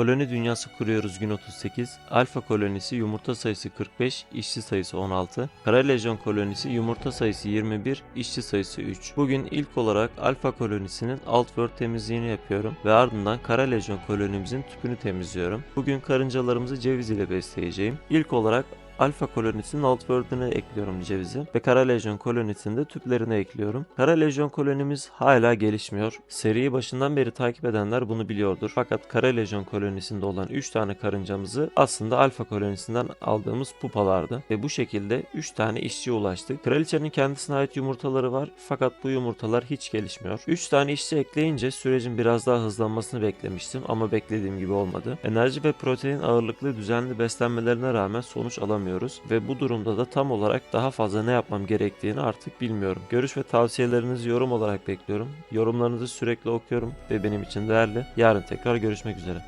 Koloni dünyası kuruyoruz gün 38. Alfa kolonisi yumurta sayısı 45, işçi sayısı 16. Kara lejyon kolonisi yumurta sayısı 21, işçi sayısı 3. Bugün ilk olarak alfa kolonisinin alt world temizliğini yapıyorum ve ardından kara lejyon kolonimizin tüpünü temizliyorum. Bugün karıncalarımızı ceviz ile besleyeceğim. İlk olarak Alfa kolonisinin alt word'üne ekliyorum cevizi ve Kara Lejyon kolonisinin de tüplerine ekliyorum. Kara Lejyon kolonimiz hala gelişmiyor. Seriyi başından beri takip edenler bunu biliyordur. Fakat Kara Lejyon kolonisinde olan 3 tane karıncamızı aslında Alfa kolonisinden aldığımız pupalardı. Ve bu şekilde 3 tane işçiye ulaştık. Kraliçenin kendisine ait yumurtaları var fakat bu yumurtalar hiç gelişmiyor. 3 tane işçi ekleyince sürecin biraz daha hızlanmasını beklemiştim ama beklediğim gibi olmadı. Enerji ve protein ağırlıklı düzenli beslenmelerine rağmen sonuç alamıyoruz ve bu durumda da tam olarak daha fazla ne yapmam gerektiğini artık bilmiyorum. Görüş ve tavsiyelerinizi yorum olarak bekliyorum. Yorumlarınızı sürekli okuyorum ve benim için değerli. Yarın tekrar görüşmek üzere.